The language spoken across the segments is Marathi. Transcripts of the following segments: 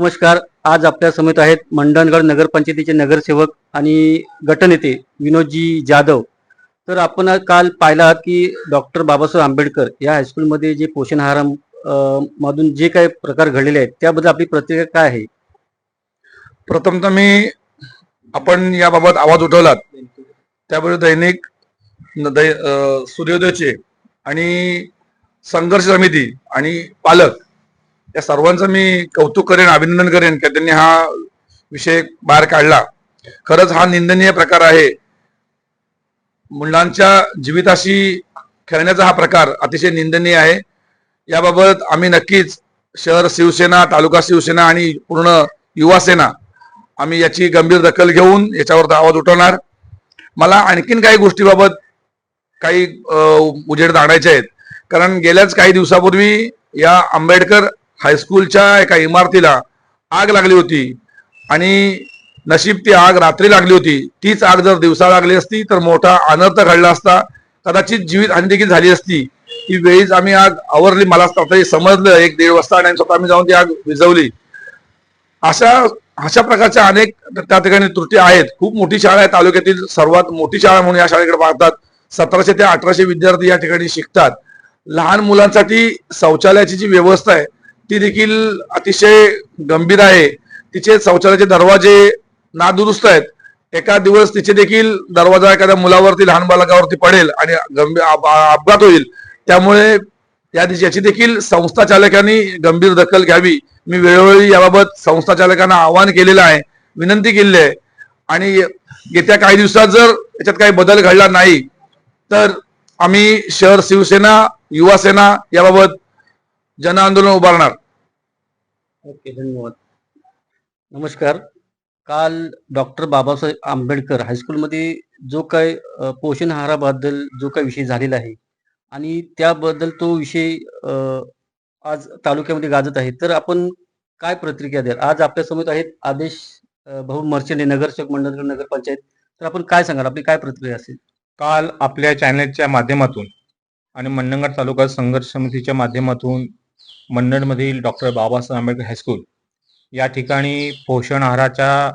नमस्कार आज आपल्या समेत आहेत मंडणगड नगरपंचायतीचे नगरसेवक आणि गटनेते विनोदजी जाधव. तर आपण काल पाहिला आहात की डॉक्टर बाबासाहेब आंबेडकर या हायस्कूलमध्ये जे पोषण आहार मधून जे काही प्रकार घडलेले आहेत त्याबद्दल आपली प्रतिक्रिया काय आहे? प्रथमतः मी आपण याबाबत आवाज उठवलात. त्याबद्दल दैनिक दै सूर्योदयचे आणि संघर्ष समिती आणि पालक या सर्वांचं मी कौतुक करेन अभिनंदन करेन की त्यांनी हा विषय बाहेर काढला. खरंच हा निंदनीय प्रकार आहे. मुलांच्या जीविताशी खेळण्याचा हा प्रकार अतिशय निंदनीय आहे. याबाबत आम्ही नक्कीच शहर शिवसेना तालुका शिवसेना आणि पूर्ण युवासेना आम्ही याची गंभीर दखल घेऊन याच्यावर आवाज उठवणार. मला आणखीन काही गोष्टीबाबत काही उजेड जाणायचे आहेत. कारण गेल्याच काही दिवसापूर्वी या आंबेडकर हायस्कूलच्या एका इमारतीला आग लागली होती. आणि नशीब ती आग रात्री लागली होती. तीच आग जर दिवसा लागली असती तर मोठा अनर्थ घडला असता. कदाचित जीवित हानी देखील झाली असती. ती वेळीच आम्ही आग आवरली. मला स्वतःही समजलं. एक दीड वाजता आणि स्वतः आम्ही जाऊन ती आग विझवली. अशा अशा प्रकारच्या अनेक त्या ठिकाणी त्रुटी आहेत. खूप मोठी शाळा आहे. तालुक्यातील सर्वात मोठी शाळा म्हणून या शाळेकडे पाहतात. सतराशे ते अठराशे विद्यार्थी या ठिकाणी शिकतात. लहान मुलांसाठी शौचालयाची जी व्यवस्था आहे ती देखील अतिशय गंभीर आहे. तिचे शौचालयाचे दरवाजे नादुरुस्त आहेत. एका दिवस तिचे देखील दरवाजा एखाद्या मुलावरती लहान बालकावरती पडेल आणि गंभीर अपघात होईल. त्यामुळे या दिवशी याची देखील संस्था चालकांनी गंभीर दखल घ्यावी. मी वेळोवेळी याबाबत संस्था चालकांना आवाहन केलेलं आहे. विनंती केलेली आहे. आणि येत्या काही दिवसात जर याच्यात काही बदल घडला नाही तर आम्ही शहर शिवसेना युवा सेना याबाबत जन आंदोलन उभारणार. ओके धन्यवाद. नमस्कार. काल डॉक्टर बाबासाहेब आंबेडकर हायस्कूलमध्ये जो काय पोषण आहाराबद्दल जो काही विषय झालेला आहे आणि त्याबद्दल तो विषय आज तालुक्यामध्ये गाजत आहे. तर आपण काय प्रतिक्रिया द्याल? आज आपल्यासमोर आहेत आदेश भाऊ मर्चेंडे नगरसेवक मंडळ नगरपंचायत तर आपण काय सांगाल? आपली काय प्रतिक्रिया असेल? काल आपल्या चॅनलच्या माध्यमातून आणि मंडणगड तालुका संघर्ष समितीच्या माध्यमातून मंडणमधील doctor Babasaheb Ambedkar high school या ठिकाणी पोषण आहाराच्या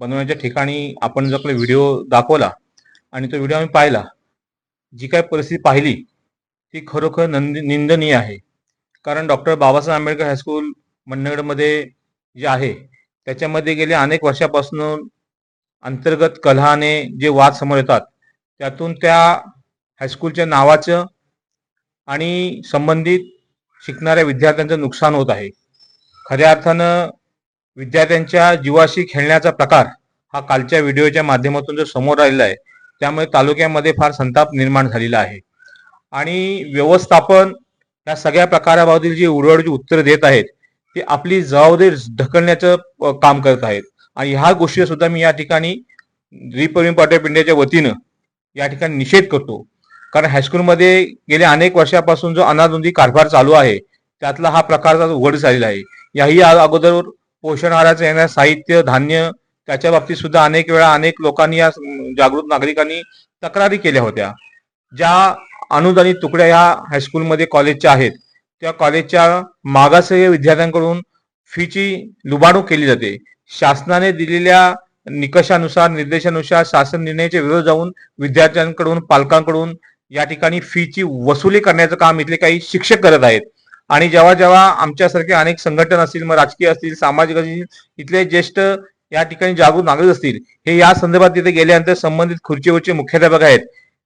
बनवण्याच्या ठिकाणी आपण जो आपला व्हिडिओ दाखवला आणि तो व्हिडिओ आम्ही पाहिला जी काय परिस्थिती पाहिली ती खरोखर नंद निंदनीय आहे. कारण doctor Babasaheb Ambedkar high school मन्नगडमध्ये जे आहे त्याच्यामध्ये गेल्या अनेक वर्षापासून अंतर्गत कलहाने जे वाद समोर येतात त्यातून त्या हायस्कूलच्या नावाचं आणि संबंधित शिकणाऱ्या विद्यार्थ्यांचं नुकसान होत आहे. खऱ्या अर्थानं विद्यार्थ्यांच्या जीवाशी खेळण्याचा प्रकार हा कालच्या व्हिडिओच्या माध्यमातून जो समोर आलेला आहे त्यामुळे तालुक्यामध्ये फार संताप निर्माण झालेला आहे. आणि व्यवस्थापन या सगळ्या प्रकाराबाबतीत जी उडवडची उत्तरं देत आहेत ते आपली जबाबदारी ढकलण्याचं काम करत आहेत. आणि ह्या गोष्टी सुद्धा मी या ठिकाणी रिपब्लिक पाटील पिंड्याच्या वतीनं या ठिकाणी निषेध करतो. कारण हायस्कूलमध्ये गेल्या अनेक वर्षापासून जो अनादोंदी कारभार चालू आहे त्यातला हा प्रकारचा उघड झालेला आहे. याही अगोदर पोषण आहाराचं येणार साहित्य धान्य त्याच्या बाबतीत सुद्धा अनेक वेळा अनेक लोकांनी या जागृत नागरिकांनी तक्रारी केल्या होत्या. ज्या अनुदानित तुकड्या ह्या हायस्कूलमध्ये कॉलेजच्या आहेत त्या कॉलेजच्या मागासवर्गीय विद्यार्थ्यांकडून फीची लुबाडू केली जाते. शासनाने दिलेल्या निकषानुसार निर्देशानुसार शासन निर्णयाच्या विरोध जाऊन विद्यार्थ्यांकडून पालकांकडून या ठिकाणी फीची वसुली करण्याचं काम इथले काही शिक्षक करत आहेत. आणि जेव्हा जेव्हा आमच्यासारखे अनेक संघटन असतील मग राजकीय असतील सामाजिक असतील इथले ज्येष्ठ या ठिकाणी जागरूक नागरिक असतील हे या संदर्भात तिथे गेल्यानंतर संबंधित खुर्चीवरचे मुख्याध्यापक आहेत.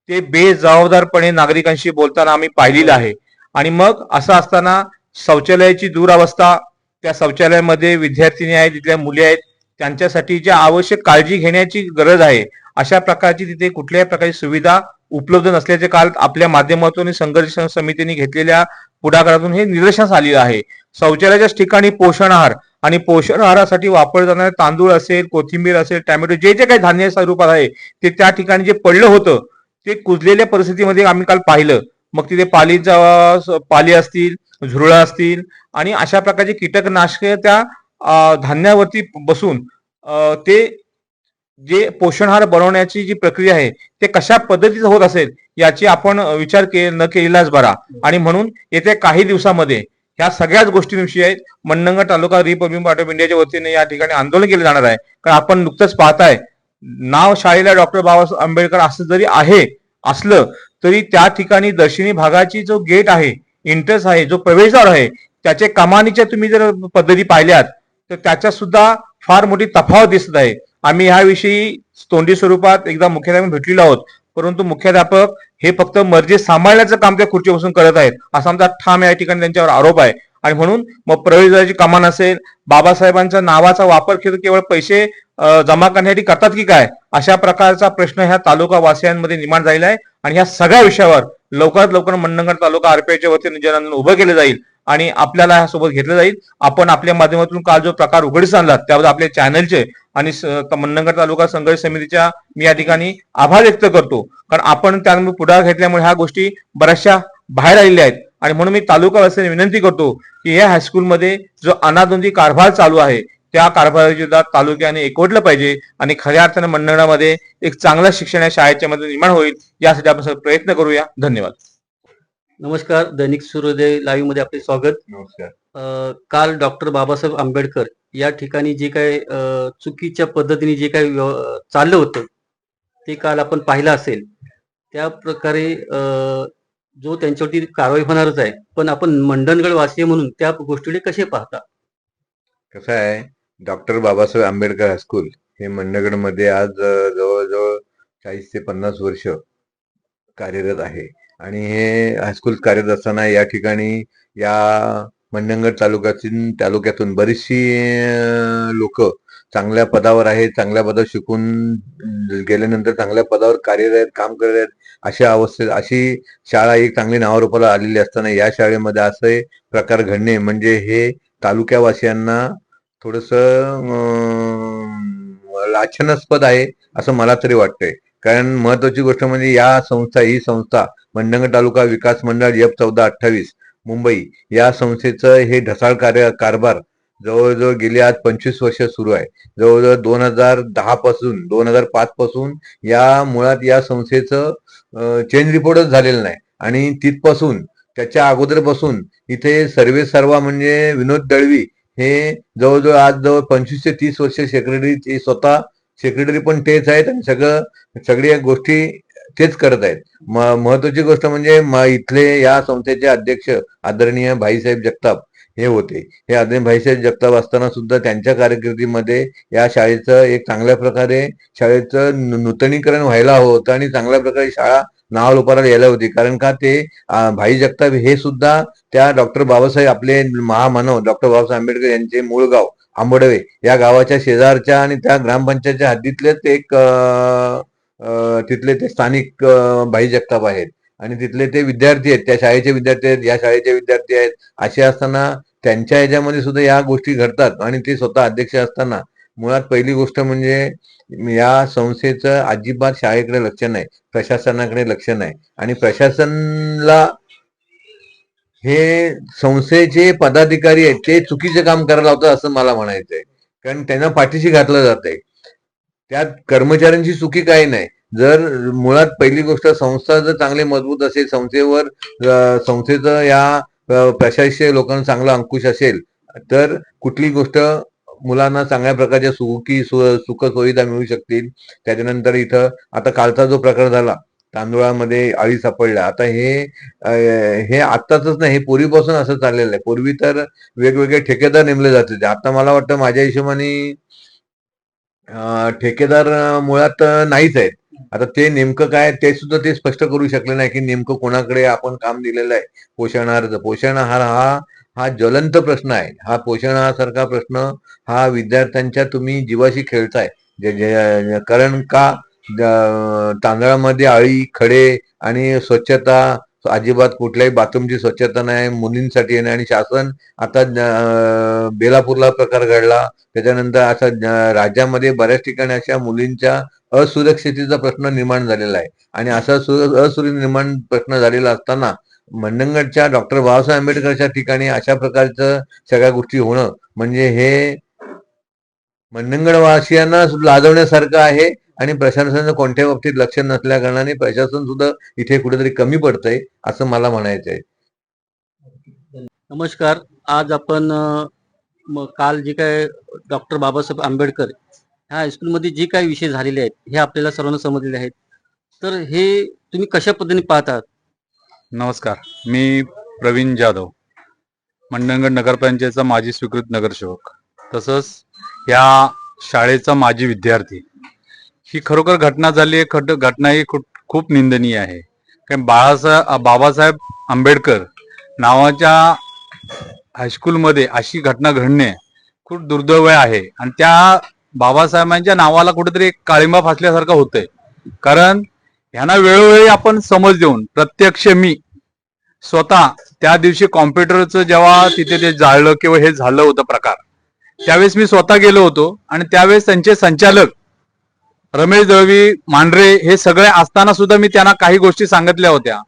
ते बेजबाबदारपणे नागरिकांशी बोलताना आम्ही पाहिलेलं आहे. आणि मग असं असताना शौचालयाची दुरावस्था त्या शौचालयामध्ये विद्यार्थिनी आहेत तिथल्या मुली आहेत त्यांच्यासाठी ज्या आवश्यक काळजी घेण्याची गरज आहे अशा प्रकारची तिथे कुठल्याही प्रकारची सुविधा उपलब्ध नसल्याचे काल आपल्या माध्यमातून आणि संघर्ष समितीने घेतलेल्या पुढाकारातून हे निदर्शनास आलेलं आहे. शौचालयाच्याच ठिकाणी पोषण आहार आणि पोषण आहारासाठी वापरले जाणारे तांदूळ असेल कोथिंबीर असेल टॅमॅटो जे जे काही धान्य स्वरूपात आहे ते त्या ठिकाणी जे पडलं होतं ते कुजलेल्या परिस्थितीमध्ये आम्ही काल पाहिलं. मग तिथे पालीचा पाली असतील झुरळा असतील आणि अशा प्रकारचे कीटकनाशके त्या धान्यावरती बसून ते जे पोषण आहार बनवण्याची जी प्रक्रिया आहे ते कशा पद्धतीचं होत असेल याची आपण विचार के न केलेलाच बरा. आणि म्हणून येत्या काही दिवसामध्ये ह्या सगळ्याच गोष्टींविषयी आहेत. Mandangad taluka republic party of इंडियाच्या वतीने या ठिकाणी आंदोलन केले जाणार आहे. कारण आपण नुकतंच पाहताय नाव शाळेला डॉक्टर बाबासाहेब आंबेडकर असं जरी आहे असलं तरी त्या ठिकाणी दर्शनी भागाची जो गेट आहे एंट्रन्स आहे जो प्रवेशद्वार आहे त्याचे कमानीच्या तुम्ही जर पद्धती पाहिल्यात तर त्याच्यात सुद्धा फार मोठी तफावत दिसत आहे. आम्ही ह्याविषयी तोंडी स्वरूपात एकदा मुख्याध्यापक भेटलेलो आहोत. परंतु मुख्याध्यापक हे फक्त मर्जी सांभाळण्याचं काम त्या खुर्चीपासून करत आहेत असा आमचा ठाम या ठिकाणी त्यांच्यावर आरोप आहे. आणि म्हणून मग प्रवेशद्वाराची कमान असेल बाबासाहेबांच्या नावाचा वापर केवळ केवळ पैसे जमा करण्यासाठी करतात की काय? अशा प्रकारचा प्रश्न ह्या तालुका वासियांमध्ये निर्माण झालेला आहे. आणि ह्या सगळ्या विषयावर लवकरात लवकर मंडणगड तालुका आरपीआयच्या वतीने जनआंदोलन उभं केलं जाईल. आणि आपल्याला ह्यासोबत घेतलं जाईल. आपण आपल्या माध्यमातून काल जो प्रकार उघडीस आणला त्याबद्दल आपल्या चॅनलचे आणि मन्नगड तालुका संघर्ष समितीच्या मी या ठिकाणी आभार व्यक्त करतो. कारण आपण त्यामुळे पुढाकार घेतल्यामुळे ह्या गोष्टी बऱ्याचशा बाहेर आलेल्या आहेत. आणि म्हणून मी तालुका तालुकावासियांनी विनंती करतो की या हायस्कूलमध्ये जो अनादोंदी कारभार चालू आहे त्या कारभारा तालुक्याने एकवटलं पाहिजे. आणि खऱ्या अर्थाने मंडळामध्ये एक चांगलं शिक्षण या शाळेच्या मध्ये निर्माण होईल यासाठी आपण प्रयत्न करूया. धन्यवाद. नमस्कार दैनिक सूर्योदय लाईव्हमध्ये आपले स्वागत. नमस्कार. अ, काल डॉक्टर बाबासाहेब आंबेडकर या ठिकाणी जे काही अ, चुकीच्या पद्धतीने जे काही व्यव- चाललं होतं ते काल आपण पाहिलं असेल. त्या प्रकारे अ, जो त्यांच्यावरती कारवाई होणारच आहे. पण आपण मंडणगड वासीय म्हणून त्या गोष्टीकडे कसे पाहता? कसं आहे डॉक्टर बाबासाहेब आंबेडकर हायस्कूल हे मंडगडमध्ये आज अ, जवळजवळ चाळीस ते पन्नास वर्ष कार्यरत आहे. आणि हे हायस्कूल कार्यरत असताना या ठिकाणी या मंडणगड तालुक्यातून तालुक्यातून बरीचशी लोक चांगल्या पदावर आहेत चांगल्या पदावर शिकून गेल्यानंतर चांगल्या पदावर कार्यरत आहेत काम करत आहेत अशा अवस्थेत अशी शाळा एक चांगली नावारूपाला आलेली असताना या शाळेमध्ये असे प्रकार घडणे म्हणजे हे तालुक्यावासियांना थोडस लाछनास्पद आहे असं मला तरी वाटतंय. कारण महत्वाची गोष्ट म्हणजे या संस्था ही संस्था मंडंग तालुका विकास मंडळ एफ चौदा अठ्ठावीस मुंबई. या संस्थेचं हे ढसाळ कार्य कारभार जवळजवळ गेली आज पंचवीस वर्ष सुरू आहे. जवळजवळ दोन हजार दहा पासून दोन हजार पाच पासून या मुळात या संस्थेचं चेंज रिपोर्टच झालेलं नाही. आणि तिथपासून त्याच्या अगोदरपासून इथे सर्वे सर्वा म्हणजे विनोद दळवी हे जवळजवळ आज जवळ पंचवीस ते तीस वर्ष सेक्रेटरी ते स्वतः सेक्रेटरी पण तेच आहेत. आणि सगळं सगळ्या गोष्टी तेच करत आहेत. महत्वाची गोष्ट म्हणजे इथले या संस्थेचे अध्यक्ष आदरणीय भाईसाहेब जगताप हे होते. हे आदरणीय भाईसाहेब जगताप असताना सुद्धा त्यांच्या कारकिर्दीमध्ये या शाळेचं एक चांगल्या प्रकारे शाळेचं नूतनीकरण व्हायला हवं होतं आणि चांगल्या प्रकारे शाळा नाव नावालोपाला यायला होती. कारण का ते भाई जगताप हे सुद्धा त्या डॉक्टर बाबासाहेब आपले महामानव डॉक्टर बाबासाहेब आंबेडकर यांचे मूळ गाव आंबडवे या गावाच्या शेजारच्या आणि त्या ग्रामपंचायतच्या हद्दीतलेच एक तिथले ते स्थानिक भाई जगताप आहेत. आणि तिथले ते विद्यार्थी आहेत. त्या शाळेचे विद्यार्थी आहेत. या शाळेचे विद्यार्थी आहेत. असे असताना त्यांच्या याच्यामध्ये सुद्धा या गोष्टी घडतात. आणि ते स्वतः अध्यक्ष असताना मुळात पहिली गोष्ट म्हणजे या संस्थेचं अजिबात शाळेकडे लक्ष नाही. प्रशासनाकडे लक्ष नाही. आणि प्रशासनला हे संस्थेचे पदाधिकारी आहेत ते चुकीचे काम करायला होतं असं मला म्हणायचंय. कारण त्यांना पाठीशी घातलं जात आहे त्यात कर्मचाऱ्यांची चुकी काही नाही. जर मुळात पहिली गोष्ट संस्था जर चांगली मजबूत असेल संस्थेवर संस्थेचं या प्रशासकीय लोकांना चांगला अंकुश असेल तर कुठली गोष्ट मुलांना चांगल्या प्रकारच्या सुखी सुख सुविधा मिळू शकतील. त्याच्यानंतर इथं आता कालचा जो प्रकार झाला तांदुळामध्ये अळी सापडल्या. आता हे हे आत्ताच नाही हे पूर्वीपासून असं चाललेलं आहे. पूर्वी तर वेगवेगळे ठेकेदार नेमले जात होते. आता मला वाटतं माझ्या हिशोबाने ठेकेदार मुळात नाहीच आहेत. आता ते नेमकं काय ते सुद्धा ते स्पष्ट करू शकले नाही की नेमकं कोणाकडे आपण काम दिलेलं आहे. पोषण आहाराचं पोषण आहार हा हा ज्वलंत प्रश्न आहे. हा पोषण आहारासारखा प्रश्न हा विद्यार्थ्यांच्या तुम्ही जीवाशी खेळताय. कारण का तांदळामध्ये आळी खडे आणि स्वच्छता अजिबात कुठल्याही बाथरूमची स्वच्छता नाही मुलींसाठी नाही आणि शासन आता बेलापूरला प्रकार घडला. त्याच्यानंतर आता राज्यामध्ये बऱ्याच ठिकाणी अशा मुलींच्या असुरक्षितेचा प्रश्न निर्माण झालेला आहे. आणि असा असुर असुरक्षित निर्माण प्रश्न झालेला असताना मंडणगडच्या डॉक्टर बाबासाहेब आंबेडकरच्या ठिकाणी अशा प्रकारचं सगळ्या गोष्टी होणं म्हणजे हे मंडणगडवासियांना लाजवण्यासारखं आहे. आणि प्रशासनाचं कोणत्या बाबतीत लक्ष नसल्या कारणाने प्रशासन सुद्धा इथे कुठेतरी कमी पडतंय असं मला म्हणायचंय नमस्कार. आज आपण काल जे काय डॉक्टर बाबासाहेब आंबेडकर ह्या हायस्कूलमध्ये जे काही विषय झालेले आहेत हे आपल्याला सर्वांना समजलेले आहेत. तर हे तुम्ही कशा पद्धतीने पाहतात? नमस्कार. मी प्रवीण जाधव मंडणगड नगरपंचायतचा माजी स्वीकृत नगरसेवक. तसंच या शाळेचा माजी विद्यार्थी ही खरोखर घटना झाली आहे. खट घटना ही खूप खूप निंदनीय आहे. कारण बाळासाहेब बाबासाहेब आंबेडकर नावाच्या हायस्कूलमध्ये अशी घटना घडणे खूप दुर्दैव आहे. आणि त्या बाबासाहेबांच्या नावाला कुठेतरी एक काळिंबा फासल्यासारखं होतंय. कारण ह्यांना वेळोवेळी आपण समज देऊन प्रत्यक्ष मी स्वतः त्या दिवशी कॉम्प्युटरचं जेव्हा तिथे ते जाळलं किंवा हे झालं होतं प्रकार त्यावेळेस मी स्वतः गेलो होतो. आणि त्यावेळेस त्यांचे संचालक रमेश दळवी मांढरे हे सगळे असताना सुद्धा मी त्यांना काही गोष्टी सांगितल्या होत्या.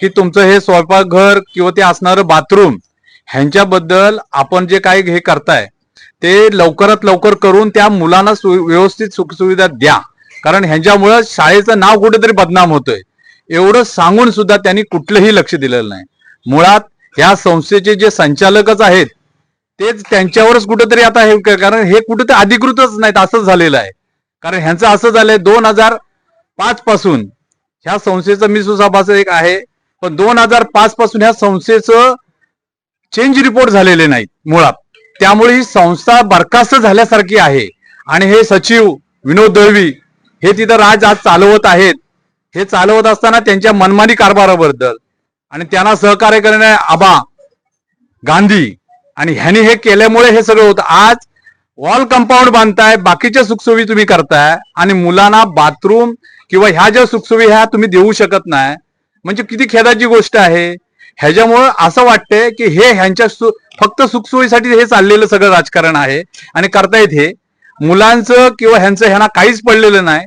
की तुमचं हे स्वयंपाकघर किंवा ते असणारं बाथरूम ह्यांच्याबद्दल आपण जे काही हे करताय ते लवकरात लवकर करून त्या मुलांना सु- व्यवस्थित सुखसुविधा द्या. कारण ह्यांच्यामुळं शाळेचं नाव कुठेतरी बदनाम होतंय. एवढं सांगून सुद्धा त्यांनी कुठलंही लक्ष दिलेलं नाही. मुळात ह्या संस्थेचे जे संचालकच आहेत तेच त्यांच्यावरच कुठेतरी आता हे कारण हे कुठेतरी अधिकृतच नाहीत असंच झालेलं आहे. कारण ह्यांचं असं झालंय दोन हजार पाच पासून ह्या संस्थेचं मी सुसभासद एक आहे पण दोन हजार पाच पासून ह्या संस्थेचं चेंज रिपोर्ट झालेले नाहीत मुळात. त्यामुळे ही संस्था बरखास्त झाल्यासारखी आहे. आणि हे सचिव विनोद दळवी हे तिथं राज आज चालवत आहेत. हे चालवत असताना त्यांच्या मनमानी कारभाराबद्दल आणि त्यांना सहकार्य करणारे आबा गांधी आणि ह्यांनी हे केल्यामुळे हे सगळं होतं. आज वॉल कंपाऊंड बांधताय बाकीच्या सुखसोयी तुम्ही करताय आणि मुलांना बाथरूम किंवा ह्या ज्या सुखसोयी ह्या तुम्ही देऊ शकत नाही. म्हणजे किती खेदाची गोष्ट आहे. ह्याच्यामुळं असं वाटतंय की हे ह्यांच्या सु- फक्त सुखसोयीसाठी हे चाललेलं सगळं राजकारण आहे आणि करतायत हे. मुलांचं किंवा ह्यांचं ह्यांना काहीच पडलेलं नाही.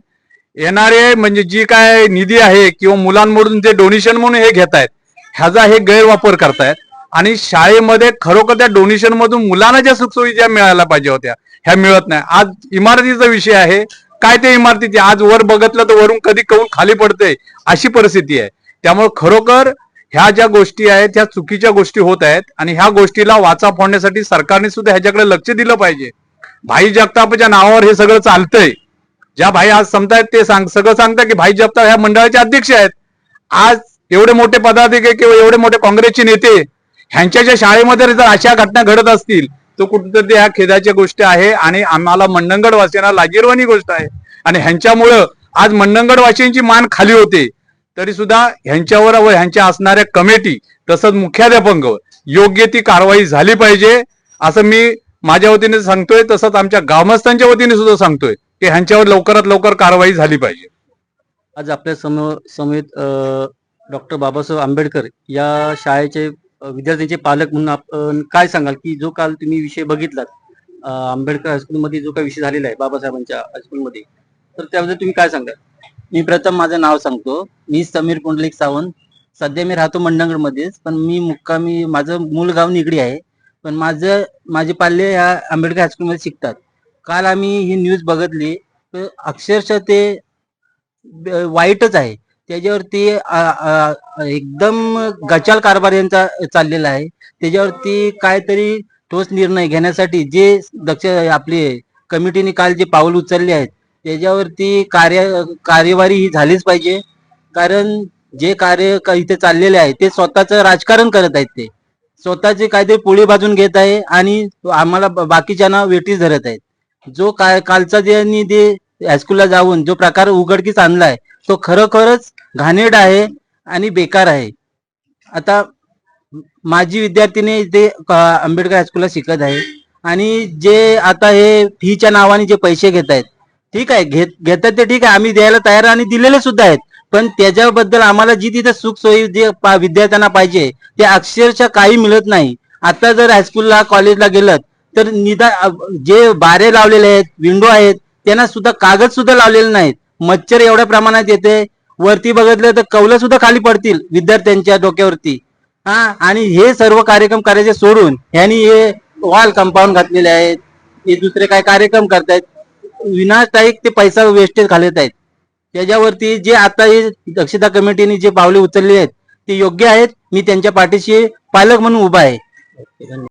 येणारे म्हणजे जी काय निधी आहे किंवा मुलांमधून जे डोनेशन म्हणून हे घेतायत ह्याचा हे गैरवापर करतायत. आणि शाळेमध्ये खरोखर त्या डोनेशन मधून मुलांना ज्या सुखसुविधा ज्या मिळायला पाहिजे होत्या ह्या मिळत नाही. आज इमारतीचा विषय आहे. काय ते इमारतीची? आज वर बघितलं तर वरून कधी कौल खाली पडते अशी परिस्थिती आहे. त्यामुळे खरोखर ह्या ज्या गोष्टी आहेत ह्या चुकीच्या गोष्टी होत आहेत आणि ह्या गोष्टीला वाचा फोडण्यासाठी सरकारने सुद्धा ह्याच्याकडे लक्ष दिलं पाहिजे. भाई जगतापच्या नावावर हे सगळं चालतंय. ज्या भाई आज समतायत ते सांग सगळं सांगतात की भाई जगताप ह्या मंडळाचे अध्यक्ष आहेत. आज एवढे मोठे पदाधिकारी किंवा एवढे मोठे काँग्रेसचे नेते ह्यांच्या ज्या शाळेमध्ये जर अशा घटना घडत असतील तर कुठंतरी ह्या खेदाच्या गोष्टी आहे आणि आम्हाला मंडणगड वासियांना लाजीरवाणी गोष्ट आहे. आणि ह्यांच्यामुळं आज मंडणगड वासियांची मान खाली होते. तरी सुद्धा ह्यांच्यावर व ह्यांच्या असणाऱ्या कमिटी तसंच मुख्याध्यापकांवर योग्य ती कारवाई झाली पाहिजे असं मी माझ्या वतीने सांगतोय तसंच आमच्या ग्रामस्थांच्या वतीने सुद्धा सांगतोय की ह्यांच्यावर लवकरात लवकर कारवाई झाली पाहिजे. आज आपल्या सम समेत डॉक्टर बाबासाहेब आंबेडकर या शाळेचे विद्यार्थ्यांचे पालक म्हणून आपण काय सांगाल की जो काल तुम्ही विषय बघितलात आंबेडकर हायस्कूलमध्ये जो काही विषय झालेला आहे बाबासाहेबांच्या हायस्कूलमध्ये तर त्याबद्दल तुम्ही काय सांगाल? मी प्रथम माझं नाव सांगतो. मी समीर पुंडलिक सावंत. सध्या मी राहतो मंडणगडमध्येच पण मी मुक्कामी माझं मूळ गाव निगडी आहे. पण माझं माझे पाल्य ह्या आंबेडकर हायस्कूलमध्ये शिकतात. काल आम्ही ही न्यूज बघितली. तर अक्षरशः ते वाईटच आहे. त्याच्यावरती एकदम गचाल कारभार यांचा चाललेला आहे. त्याच्यावरती काहीतरी ठोस निर्णय घेण्यासाठी जे दक्ष आपली कमिटीने काल जे पाऊल उचलले आहेत त्याच्यावरती कार्य कार्यवाही ही झालीच पाहिजे. कारण जे कार्य क- इथे चाललेले आहे ते स्वतःचं राजकारण करत आहेत ते. स्वतःचे कायदे पोळी बाजून घेत आहे आणि आम्हाला ब- बाकीच्यांना वेटीस धरत आहेत. जो काय कालचा ज्यांनी ते हायस्कूलला जाऊन जो प्रकार उघडकीस आणलाय तो खरोखरच घाणेड आहे आणि बेकार आहे. आता माझी विद्यार्थिनी ते आंबेडकर हायस्कूलला शिकत आहे आणि जे आता हे फीच्या नावाने जे पैसे घेत आहेत ठीक आहे घेत घेतात ते ठीक आहे आम्ही द्यायला तयार आणि दिलेले सुद्धा आहेत पण त्याच्याबद्दल आम्हाला जी तिथे सुखसोयी जे पा- विद्यार्थ्यांना पाहिजे ते अक्षरशः काही मिळत नाही. आता जर हायस्कूलला कॉलेजला गेलं तर निदा जे बारे लावलेले आहेत विंडो आहेत त्यांना सुद्धा कागद सुद्धा लावलेले नाहीत. मच्छर एवढ्या प्रमाणात येते. वरती बघितलं तर कवलं सुद्धा खाली पडतील विद्यार्थ्यांच्या डोक्यावरती. हा? आणि हे सर्व कार्यक्रम करायचे सोडून यांनी हे वॉल कंपाऊंड घातलेले आहेत. हे दुसरे काय कार्यक्रम करतायत. विनाशदायक ते पैसा वेस्टेज घालत आहेत. त्याच्यावरती जे आता हे दक्षता कमिटीने जे पावले उचलली आहेत ते योग्य आहेत. मी त्यांच्या पाठीशी पालक म्हणून उभा आहे.